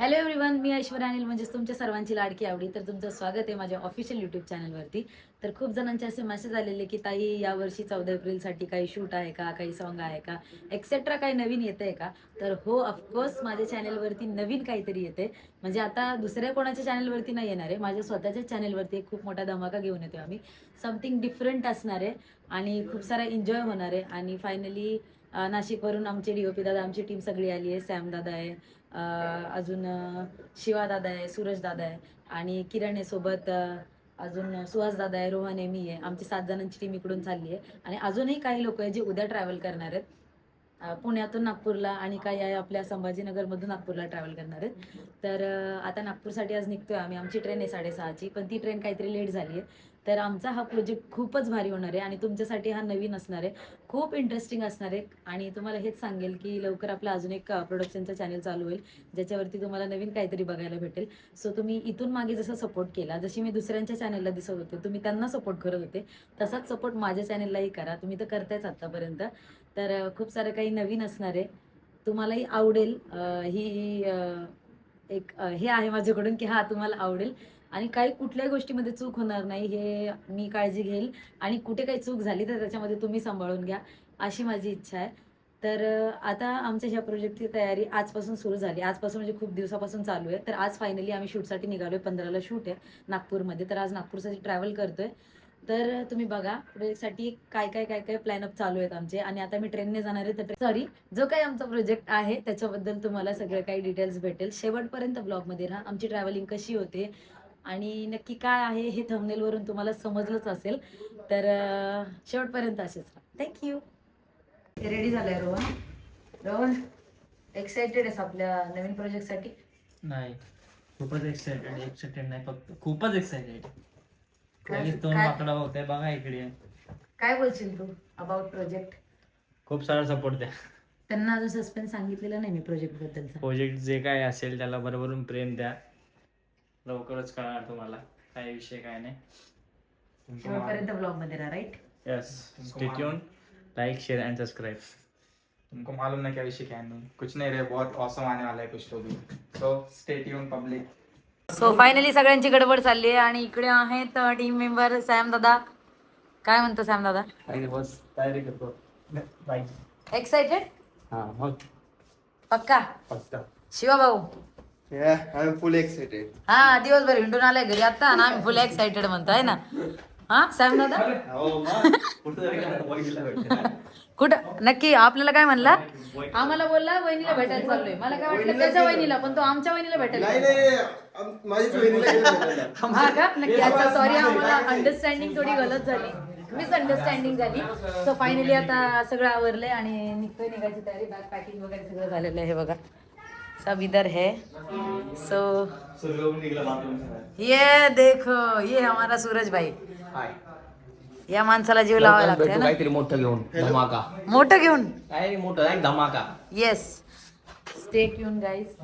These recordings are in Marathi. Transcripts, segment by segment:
हॅलो एव्हरीवन मी ऐश्वर अनिल. म्हणजेच तुमच्या सर्वांची लाडकी आवडी. तर तुमचं स्वागत आहे माझ्या ऑफिशियल यूट्यूब चॅनलवरती तर खूप जणांचे असे मेसेज आलेले की ताई यावर्षी चौदा एप्रिलसाठी काही शूट आहे का? काही सॉन्ग आहे का? एक्सेट्रा काही नवीन येतं आहे का? तर हो ऑफकोर्स माझ्या चॅनलवरती नवीन काहीतरी येते म्हणजे आता दुसऱ्या कोणाच्या चॅनलवरती नाही येणार आहे. माझ्या स्वतःच्याच चॅनलवरती एक खूप मोठा धमाका घेऊन येतो आम्ही. समथिंग डिफरंट असणार आहे आणि खूप सारा एन्जॉय होणार आहे. आणि फायनली नाशिकवरून आमचे डी ओ पी दादा आमची टीम सगळी आली आहे. सॅम दादा आहे. अजून शिवादादा आहे सूरजदादा आहे आणि किरण आहे सोबत अजून सुहासदादा आहे रोहन आहे मी आहे. आमची सात जणांची टीम इकडून चालली आहे. आणि अजूनही काही लोक आहे जे उद्या ट्रॅव्हल करणार आहेत. पुण्यातून नागपूरला आणि काही आहे आपल्या संभाजीनगरमधून नागपूरला ट्रॅव्हल करणार आहेत. तर आता नागपूरसाठी आज निघतोय आम्ही. आमची ट्रेन आहे साडेसहाची पण ती ट्रेन काहीतरी लेट झाली आहे. तर आमचा हा प्रोजेक्ट खूपच भारी होणार आहे आणि तुमच्यासाठी हा नवीन असणार आहे. खूप इंटरेस्टिंग असणार आहे. आणि तुम्हाला हेच सांगेल की लवकर आपला अजून एक प्रोडक्शनचा चॅनल चालू होईल. ज्याच्यावरती तुम्हाला नवीन काहीतरी बघायला भेटेल. सो तुम्ही इथून मागे जसा सपोर्ट केला जशी मी दुसऱ्यांच्या चॅनलला दिसत होते तुम्ही त्यांना सपोर्ट करत होते तसाच सपोर्ट माझ्या चॅनललाही करा. तुम्ही तर करतायच आत्तापर्यंत तर खूप सारं काही नवीन असणार आहे. तुम्हालाही आवडेल ही एक हे आहे माझ्याकडून की हा तुम्हाला आवडेल. आणि काही कुठल्याही गोष्टीमध्ये चूक होणार नाही हे मी काळजी घेईल. आणि कुठे काही चूक झाली तर त्याच्यामध्ये तुम्ही सांभाळून घ्या अशी माझी इच्छा आहे. तर आता आमच्या ह्या प्रोजेक्टची तयारी आजपासून सुरू झाली. आजपासून म्हणजे खूप दिवसापासून चालू आहे. तर आज फायनली आम्ही शूटसाठी निघालो आहे पंधराला शूट आहे नागपूरमध्ये. तर आज नागपूरसाठी ट्रॅव्हल करतो आहे तर तुम्ही बघा प्रोजेक्टसाठी काय काय काय काय प्लॅनअप चालू आहेत आमचे. आणि आता मी ट्रेनने जाणार आहे तर सॉरी जो काही आमचा प्रोजेक्ट आहे त्याच्याबद्दल तुम्हाला सगळं काही डिटेल्स भेटेल. शेवटपर्यंत ब्लॉगमध्ये राहा. आमची ट्रॅव्हलिंग कशी होते आणि नक्की काय आहे हे थंबनेलवरून तुम्हाला समजलंच असेल. तर शेवटपर्यंत असेच राहा. थँक्यू रेडी झालंय रोहन. रोहन एक्साइटेड आहेस आपल्या नवीन प्रोजेक्टसाठी नाही खूपच एक्साइटेड एक्साइटेड नाही फक्त खूपच एक्साइटेड लगेच तोंड काय- बघा इकडे. काय बोलशील तू अबाउट प्रोजेक्ट खूप सारा सपोर्ट द्या. त्यांना अजून सस्पेन्स सांगितलेलं नाही मी प्रोजेक्ट बद्दलचा. प्रोजेक्ट जे काय असेल त्याला बरोबरून प्रेम द्या. लवकरच कळणार तुम्हाला. काय विषय काय नाही. शेवटपर्यंत ब्लॉगमध्ये राहा right yes stay tuned like share and subscribe तुमको मालूम नहीं क्या विषय क्या है नहीं। कुछ नहीं रे बहुत औसम आने वाला है कुछ तो भी। तो stay tuned public so finally सगळ्यांची गडबड चालली आहे आणि इकडे आहेत टीम मेंबर सॅम दादा. काय म्हणतो सॅम दादा? काही बस तयारी करतो. बाय एक्साइटेड हा मग. पक्का? पक्का. शिवा भाऊ आय फुल एक्साइटेड हा दिवसभर हिंडून आलाय घरी आता ना आम्ही फुल एक्साइटेड म्हणतो आहे ना? हा सॅम दादा कुठं नक्की आपल्याला काय म्हणला? आम्हाला बोलला वहिनीला भेटायला चाललोय. मला काय वाटलं त्याच्या वहिनीला पण तो आमच्या वहिनीला भेटायला. हा का? नक्की अच्छा सॉरी आम्हाला अंडरस्टँडिंग थोडी गलत झाली. मिस अंडरस्टँडिंग झाली. सो फायनली आता सगळं आवरलंय आणि निघतोय निघायची तयारी बॅग पॅकिंग वगैरे सगळं झालेलं आहे बघा. सब इधर है। सो so, ये देखो ये हमारा सूरज भाई। या माणसाला जीव लावावा लागतोय ना? काहीतरी मोठं घेऊन धमाका। मोठं घेऊन काय रे मोठं एक धमाका। यस स्टे ट्यून गाइस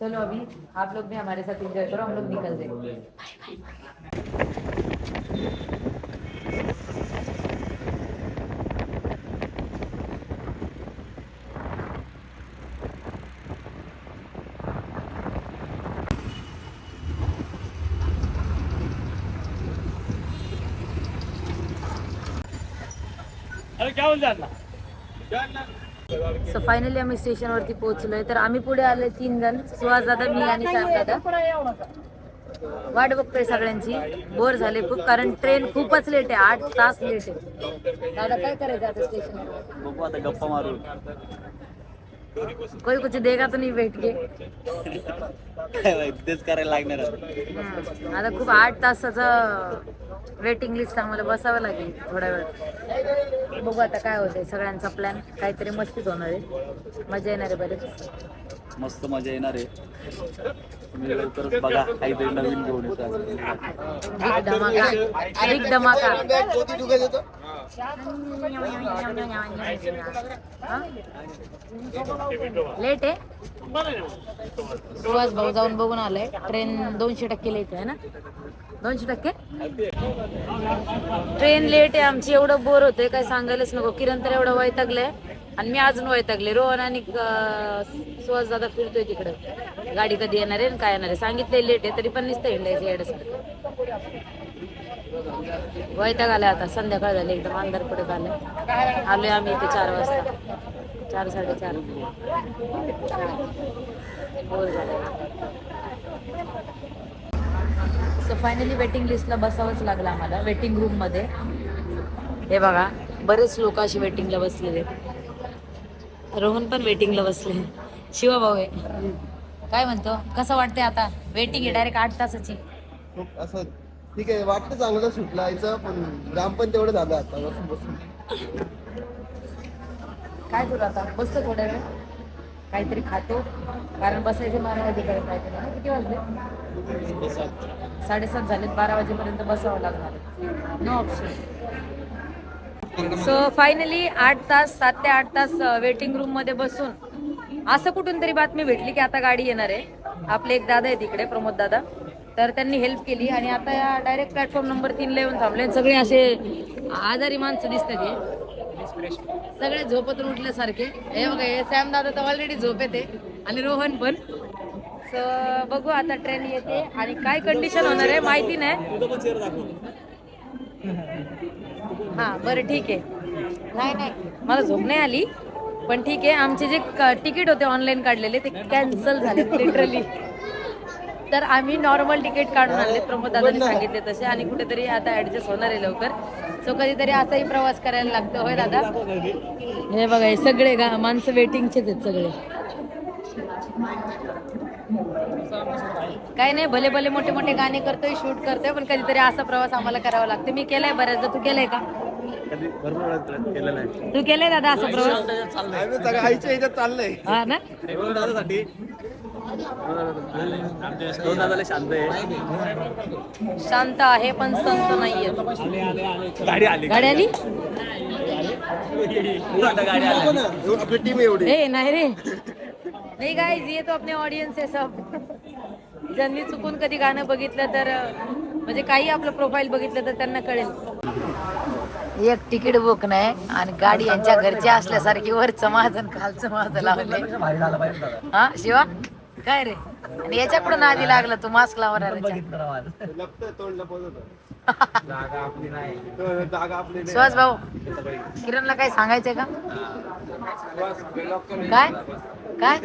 चलो अभी आप लोग भी हमारे साथ एंजॉय करो हम लोग निकल रहे अरे क्या सो फायनली आम्ही स्टेशनवरती पोहोचलोय. तर आम्ही पुढे आलोय तीन जण सुहास दादा मी आणि सॅम दादा वाट बघतोय सगळ्यांची. बोर झाले खूप कारण ट्रेन खूपच लेट आहे. आठ तास लेट आहे. दादा काय करायचं आता स्टेशनवर गप्पा मारून. कोई कुछ देगा तो नहीं बैठ के. तेच करायला लागणार हम्म. आता खूप आठ तासाचं वेटिंग लिस्ट आम्हाला बसावं लागेल थोड्या वेळ. बघू आता काय होतंय सगळ्यांचा प्लॅन काहीतरी मस्तीच होणार आहे. मजा येणार आहे बरेच. मस्त मजा येणार आहे. तुम्ही लवकरच बघा काहीतरी नवीन घेऊन येतो धमाका. अधिक धमाका. लेट आहे? सुहास भाऊ जाऊन बघून आलाय. ट्रेन दोनशे टक्के लेट आहे ना? दोनशे टक्के? ट्रेन लेट आहे आमची एवढं बोर होतंय काय सांगायलाच नको. किरण तर एवढं वैतागलंय. आणि मी अजून वैतागले. रोहन आणि सुहास दादा फिरतोय तिकडं. गाडी कधी येणार आहे काय येणार आहे? सांगितलंय लेट आहे तरी पण निसतं हिंडायचं येण्यासारखं वैताग आलाय आता संध्याकाळ झाली एकदम अंधार पडत आलं आलोय आम्ही इथे चार वाजता. चार साडेचार. बोर झालं सो फायनली वेटिंग लिस्टला बसावंच लागलं आम्हाला वेटिंग रूममध्ये. हे बघा बरेच लोक अशी वेटिंगला बसलेले. आहेत. रोहन पण वेटिंगला बसले. शिवा भाऊ आहे. काय म्हणतो? कसं वाटतंय आता? वेटिंग आहे डायरेक्ट आठ तासाची. खूप असं ठीक आहे वाटतं चांगलं सुटलं यायचं पण जाम पण तेवढं झालं आता बसून बसून. काय करू आता? बसतो थोड्या वेळ. काहीतरी खातो. कारण बसायचे बारा वाजेपर्यंत आहे त्याला. किती वाजले? साडेसात. झालेत बारा वाजेपर्यंत बसावं लागणार. नो ऑप्शन सो फायनली आठ तास सात ते आठ तास वेटिंग रूममध्ये बसून असं कुठून तरी बातमी भेटली की आता गाडी येणार आहे. आपले एक दादा आहे तिकडे प्रमोद दादा. तर त्यांनी हेल्प केली आणि आता या डायरेक्ट प्लॅटफॉर्म नंबर तीनला येऊन थांबले. सगळे असे आजारी माणसं दिसतात हे. सगळे झोपतून उठल्यासारखे. हे बघा हे सॅम दादा तर ऑलरेडी झोप येते आणि रोहन पण. सो बघू आता ट्रेन येते आणि काय कंडिशन होणार आहे माहिती नाही. हा बरं ठीक आहे. नाही नाही मला झोप नाही आली पण ठीक आहे आमचे जे तिकीट होते ऑनलाईन काढलेले ते कॅन्सल झाले लिटरली तर आम्ही नॉर्मल तिकीट काढून आणले प्रमोद सांगितले तसे आणि कुठेतरी आता ऍडजस्ट होणार आहे लवकर. सो कधीतरी असाही प्रवास करायला लागतो होय दादा? हे बघा हे सगळे गा माणसं वेटिंगचेच आहेत सगळे. काही नाही भले भले मोठे मोठे गाणे करतोय शूट करतोय पण कधीतरी असा प्रवास आम्हाला करावा लागतो. मी केलाय बऱ्याचदा तू केलाय का? तू केलाय दादा असा प्रवास? आम्ही सगळं आईच्या ह्याच्यात चाललंय. हा ना? दादासाठी. दोन दादाला शांत आहे. शांत आहे पण संत नाहीये. गाडी आली. गाडी आली? आता गाडी आली. एवढं आपली टीम एवढी. ए नाही रे. नाही गाईज ये तो अपने ऑडियन्स आहे सब. ज्यांनी चुकून कधी गाणं बघितलं तर अं, म्हणजे काही आपलं प्रोफाईल बघितलं तर त्यांना कळेल. एक तिकीट बुक नाही आणि गाडी यांच्या घरची असल्यासारखी वरचं माझं खालचं माझं लावले हा शिवा? काय रे? आणि याच्याकडून आधी लागला तू मास्क लावणार. सुहास भाऊ किरणला काय सांगायचंय का? काय? काय?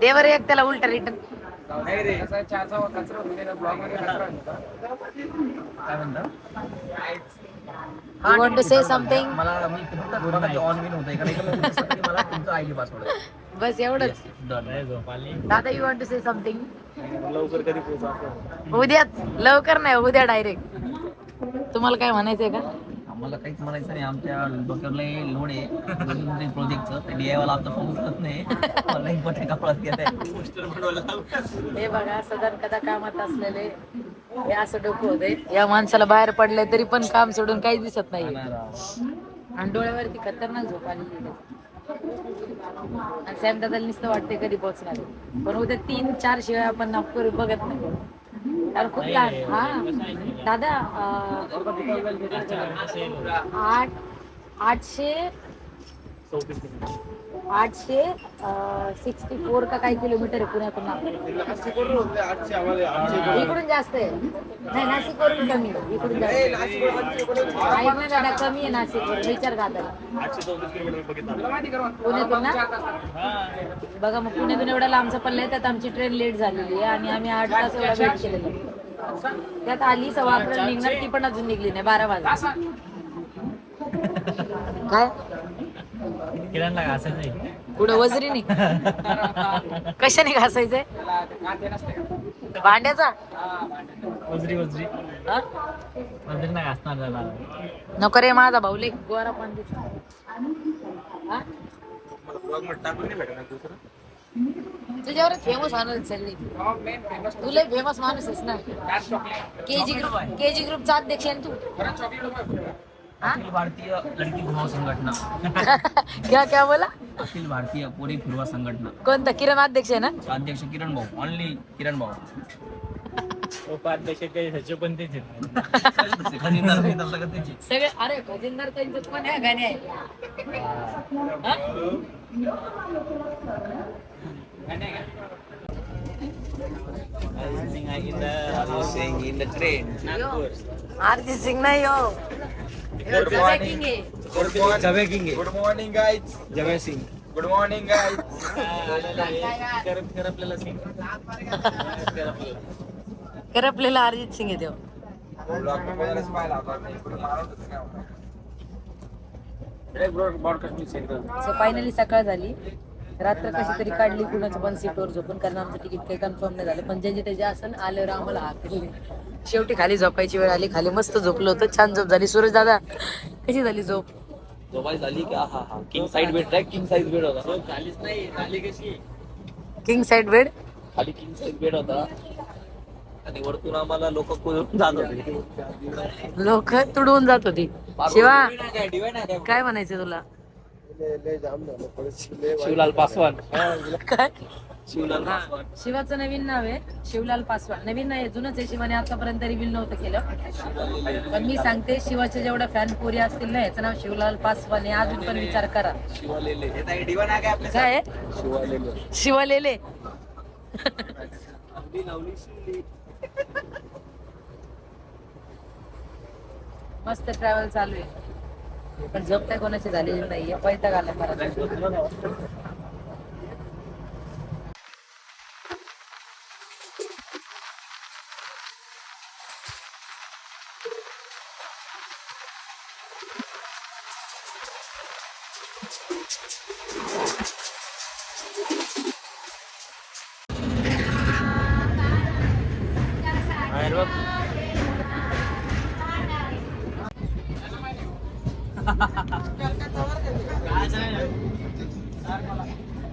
देवर एक त्याला उलटा रिटर्न नाही रे. चहाचा कचरा होतो त्याला ब्लॉगमध्ये कचरा होता. काय म्हणता? You want to say something मला मी फक्त ऑन विन होतं. इकडे मला तुमचा आयडी पासवर्ड बस एवढंच. दादा you want to say something लवकर कधी पोहोचा उद्याच. लवकर नाही उद्या डायरेक्ट तुम्हाला काय म्हणायचंय का? आम्हाला काहीच म्हणायचं नाही. आमच्या डोक्यावर लय लोड आहे प्रोजेक्टचं डी आय वाला आमचा फोन उचलत नाही. मला एक मोठ्या कपडात घेत आहे. हे बघा सदन कदा कामात असलेले. हे असं डोकं होते या माणसाला बाहेर पडलंय तरी पण काम सोडून काही दिसत नाही आणि डोळ्यावरती खतरनाक झोप आहे. आणि सॅम दादाला नुसतं वाटते कधी पोहोचणार आहे. पण उद्या तीन चार शिवाय आपण नागपूर बघत नाही. खूप लहान हा. दादा आठ आठशे आठशे सिक्स्टी फोर का काही किलोमीटर आहे पुण्यातून इकडून जास्त आहे. नाही नाशिकवरून कमी आहे. इकडून जास्त आहे. ऐक ना दादा कमी आहे नाशिकवरून. विचार का पुण्यातून ना? बघा मग पुण्यातून एवढा लांबचा पल्ला आहे त्यात आमची ट्रेन लेट झालेली आहे आणि आम्ही आठ तास एवढा वेट केलेला त्यात आली सव्वा अकरा निघणार ती पण अजून निघली नाही बारा वाजता काय? किरणला घासायचं पुढे वजरीने? कशाने घासायचंय? भांड्याचा? वजरी वजरी. हा? वजरी नाही घासणार त्याला. नको रे माझा भाऊ लई गोरा पण? तुझ्यावर फेमस माणूस चालली तू लय फेमस माणूस आहेस ना. केजी ग्रुप केजी ग्रुपचा अध्यक्ष आहे ना तू? अखिल भारतीय लडकी फिरवा संघटना. क्या क्या बोला? अखिल भारतीय पोरी फिरवा संघटना. कोणता? किरण अध्यक्ष आहे ना? अध्यक्ष किरण भाऊ. ऑनली किरण भाऊ. ह्याचे पण तेच सगळं अरे खजिनदार त्यांचे पण आहे? गाणे आहे. हा? यो, अर्जित सिंग नाही हो. Good morning good morning guys Jay Singh. Good morning guys करपलेला Arijit Singh आहे देव इकडून. सो फायनली सकाळ झाली. रात्र कशी तरी काढली कुणाचं पण सीटवर झोपून कारण आमचं तिकीट काही कन्फर्म नाही झालं. पण जे जे त्याचे असन आल्यावर आम्हाला हाक दिली शेवटी खाली झोपायची वेळ आली खाली मस्त झोपलो होतं. छान झोप झाली. सूरज दादा कशी झाली झोप? झोपाय झाली का हा हा king side bed king size bed होता. किंग साईड बेड खाली किंग साईज बेड होता. आणि वरतून आम्हाला लोक कुदून जात होते. लोक तुडवून जात होती. शिवा काय म्हणायचं तुला? शिवलाल पासवान. शिवलाल पासवान. शिवाचं नवीन नाव आहे शिवलाल पासवान. नवीन नाही जुनच आहे शिवाने आतापर्यंत रिव्हील नव्हतं केलं. पण मी सांगते शिवाचे जेवढ्या फॅन पोरी असतील ना याचं नाव शिवलाल पासवान आहे. अजून पण विचार करा. शिवालेले. काय? मस्त ट्रॅव्हल चालू आहे. पण झोप काय कोणाची झालेली नाहीये. पैता घाला मला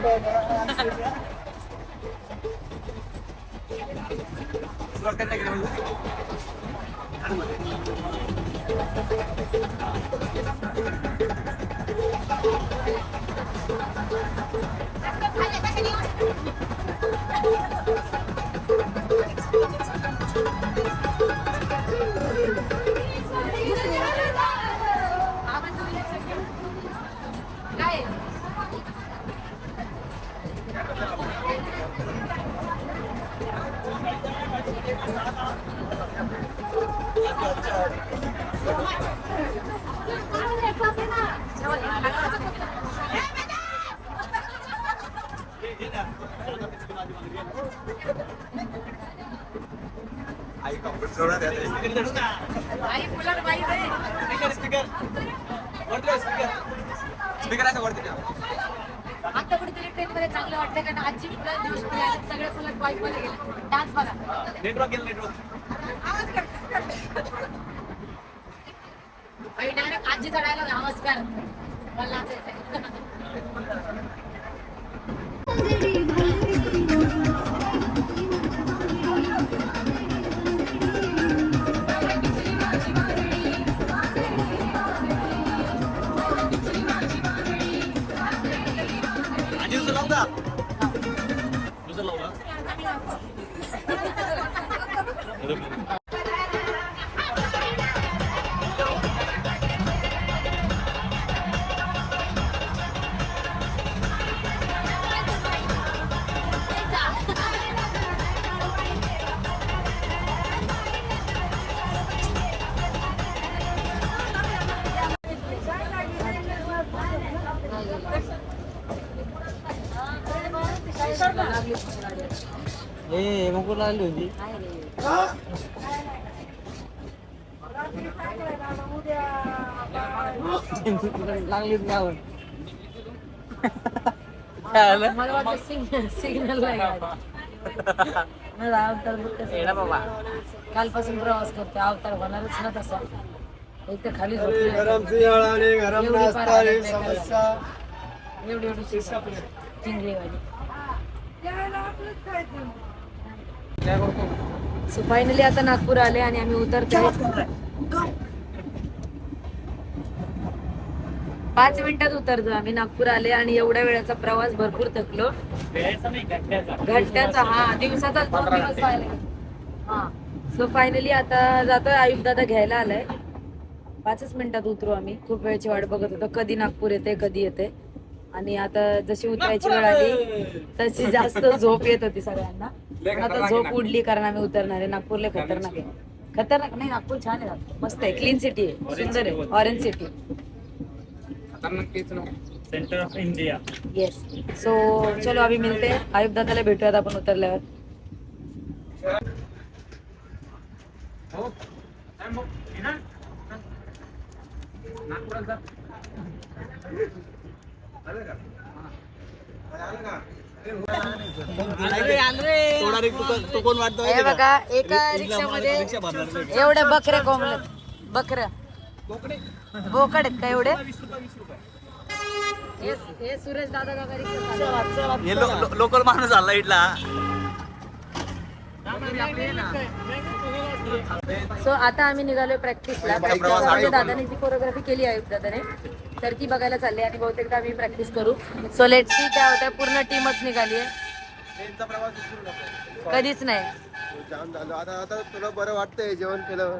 ba ang answer niya? चांगलं वाटतं कारण आजी फुलं दिवस पुढे आले सगळे फुलं बाईकमध्ये गेले. डान्स बघा. नेटवर्क गेलं नेटवर्क डायरेक्ट आजी चढायला आवाज कर. मला ए मग कुठं आली होती लागलीच मला वाटतं सिग्नल सिग्नल नाही अवतार कसं बाबा. कालपासून प्रवास करते अवतार होणारच ना तसा. एक तर खाली झोपली एवढी एवढी चिंगळीवाली सो फायनली आता नागपूर आले आणि आम्ही उतरतोय. पाच मिनिटात उतरतो आम्ही नागपूर आले आणि एवढ्या वेळाचा प्रवास भरपूर थकलो. घंट्याचा हा दिवसाचा दोन दिवस व्हायला हा. सो फायनली आता जातोय. आयुष दादा घ्यायला आलाय. पाचच मिनिटात उतरू आम्ही. खूप वेळची वाट बघत होतो. कधी नागपूर येते कधी येते आणि आता जशी उतरायची वेळ आली तशी जास्त झोप येत होती सगळ्यांना. पण आता झोप उडली कारण आम्ही उतरणार आहे. नागपूरला खतरनाक आहे. खतरनाक नाही नागपूर छान आहे. मस्त आहे. क्लीन सिटी आहे. सुंदर आहे. Orange city centre of India yes so चलो अभी मिलते आयुब दादाला भेटूयात आपण उतरल्यावर. तो कोण वाटतो हे बघा एका रिक्षामध्ये एवढे बकरे कोंबलेत बकर बोकड? आहेत का एवढे? हे हे सुरेश दादा हे लोकल माणूस आला इथला. सो आता आम्ही निघालोय प्रॅक्टिसला प्रॅक्टिसमध्ये दादाने जी कोरिओग्राफी केली आहे दादाने. तर ती बघायला चालली आणि बहुतेकदा आम्ही प्रॅक्टिस करू. सो लेट सी काय होत्या पूर्ण टीमच निघाली आहे. कधीच नाही. जाम झालं आता आता तुला बरं वाटतंय जेवण केलं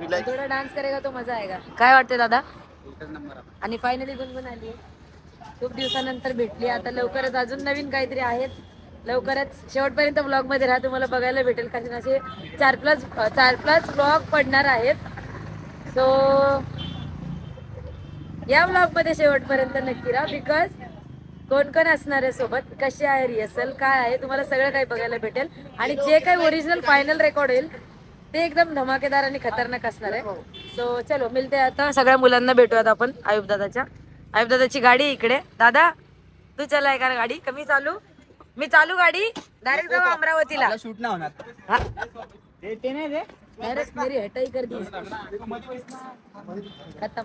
रिलॅक्स थोडा डान्स करेगा तो मजा आएगा. काय वाटते दादा? आणि फायनली गुणगुण आली. खूप दिवसानंतर भेटली. आता लवकरच अजून नवीन काहीतरी आहेत. लवकरच शेवटपर्यंत ब्लॉगमध्ये राहा. तुम्हाला बघायला भेटेल. कारण असे चार प्लस चार प्लस ब्लॉग पडणार आहेत. सो या ब्लॉगमध्ये शेवटपर्यंत नक्की राहा. बिकॉज कोण कोण असणार आहे सोबत? कशी आहे रिहर्सल काय आहे? तुम्हाला सगळं काही बघायला भेटेल. आणि जे काही ओरिजिनल फायनल रेकॉर्ड होईल ते एकदम धमाकेदार आणि खतरनाक असणार आहे. सो चलो मिळते आता. सगळ्या मुलांना भेटूयात आपण आयुब दादाच्या आयुब दादाची गाडी इकडे. दादा तू चलाय का गाडी. कमी चालू? मी चालू गाडी? डायरेक्ट जाऊ अमरावतीला. शूट नाही होणार. डायरेक्ट मेरी हटाई कर दी. खत्म.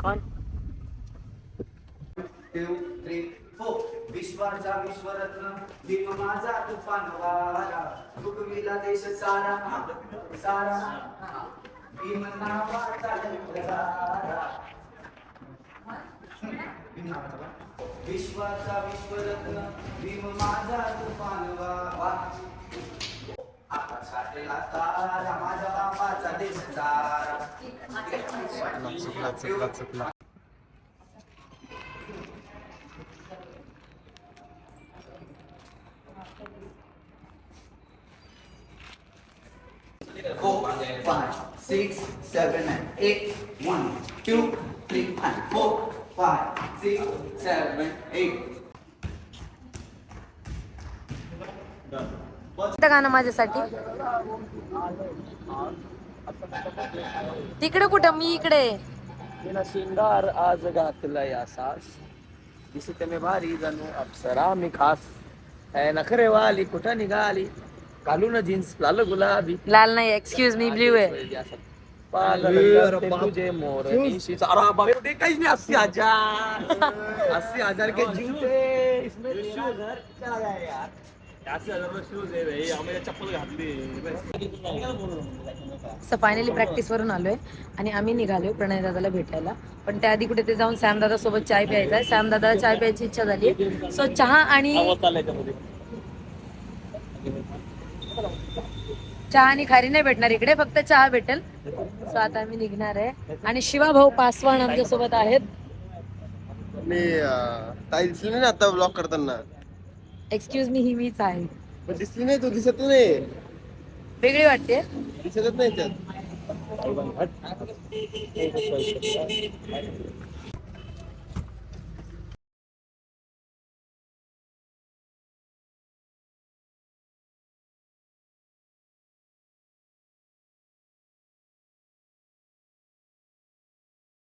कौन विश्वाचा विश्वरत्न भीम माझा तुफान वारा भुगविला देश सारा. सारा. भीम नावाचा लंगरारा. विश्वाचा विश्वरत्न भीम माझा तुफान वारा आकाशातला तारा माझ्या बापाचा देश तारा चुकला चुकला चुकला four, five, six, seven, and eight. One, two, three, and four, five, six, seven, eight. कोणतं गाणं माझ्यासाठी. तिकडे कुठं? मी इकडे. तिला शिंगार आज घातलाय असास. दिसते मी भारी जणू अप्सरा मी खास. काय नखरे वाली कुठं निघाली? घालून जीन्स लाल गुलाबी. लाल नाही एक्सक्यूज मी ब्ल्यू आहे. तुझे मोर काहीच नाही अस्सी हजार. अस्सी हजार के सो फायनली प्रॅक्टिस वरून आलोय आणि आम्ही निघालोय प्रणय दादाला भेटायला. पण त्याआधी कुठे ते जाऊन सॅम दादा सोबत चाय प्यायचा आहे. सॅम दादाला चाय प्यायची इच्छा झाली. सो चहा आणि चहा आणि खारी नाही भेटणार. इकडे फक्त चहा भेटेल. सो आता आम्ही निघणार आहे. आणि शिवा भाऊ पासवान आमच्यासोबत आहेत. मी ताई दिसली नाही ना आता ब्लॉग करताना? एक्सक्यूज मी ही मीच आहे. पण दिसली नाही तू दिसत नाही. वेगळी वाटते. दिसतच नाही त्यात.